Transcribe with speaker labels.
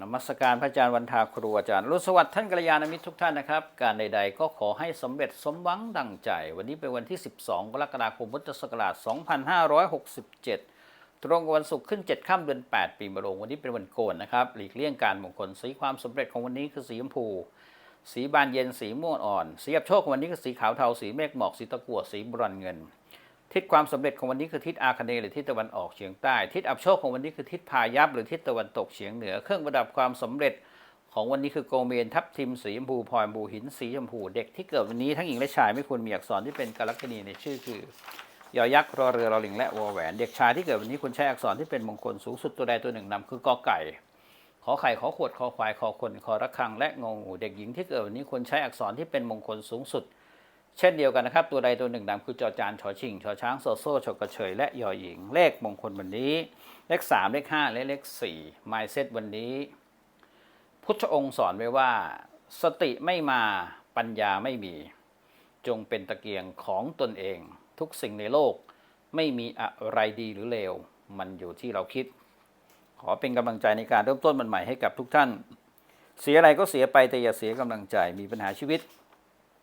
Speaker 1: นมัสการพระอาจารย์วันทาครูอาจารย์รุสวัสดิ์ท่านกัลยาณมิตรทุกท่านนะครับ การใดๆก็ขอให้สำเร็จสมหวังดังใจ วันนี้เป็นวันที่ 12 กรกฎาคมพุทธศักราช 2567 ตรงกับวันศุกร์ขึ้น 7 ค่ำเดือน 8 ปีมะโรงวันนี้เป็นวันโกนนะครับ หลีกเลี่ยงการมงคลสีความสำเร็จของวันนี้คือสีชมพู สีบานเย็นสีม่วงอ่อน สีอับโชคของวันนี้คือสีขาวเทาสีเมฆหมอกสีตะกั่วสีบรอนเงิน ทิศความสำเร็จของวันนี้คือทิศอาคเนย์หรือทิศตะวันออกเฉียงใต้ ทิศอับโชคของวันนี้คือทิศพายัพหรือทิศตะวันตกเฉียงเหนือ เครื่องประดับความสำเร็จของวันนี้คือโกเมนทับทิมสีชมพูพลอยบูหินสีชมพูเด็กที่เกิดวันนี้ทั้งหญิงและชายไม่ควรมีอักษรที่เป็นกาลักณีในชื่อคือยอยักษ์รอเรือรอลิงและวอแหวน เด็กชายที่เกิดวันนี้ควรใช้อักษรที่เป็นมงคลสูงสุดตัวใดตัวหนึ่งนำคือกอไก่ ขอไข่ขอขวดคอควายคอคนคอระฆังและงงูเด็กหญิงที่เกิดวันนี้ควรใช้อักษรที่เป็นมงคลสูงสุด เช่นเดียวกันนะครับ ตัวใดตัวหนึ่งดำคือจอจานชอชิงชอช้างโซโซ่ชกระเฉย และยอหญิง เลขมงคลวันนี้ เลข 3 เลข 5 และเลข4ไมเซตวันนี้ พุทธองค์สอนไว้ว่า สติไม่มาปัญญาไม่มี จงเป็นตะเกียงของตนเอง ทุกสิ่งในโลก ไม่มีอะไรดีหรือเลว มันอยู่ที่เราคิด ขอเป็นกำลังใจในการเริ่มต้นมันใหม่ให้กับทุกท่าน เสียอะไรก็เสียไปแต่อย่าเสียกำลังใจมีปัญหาชีวิต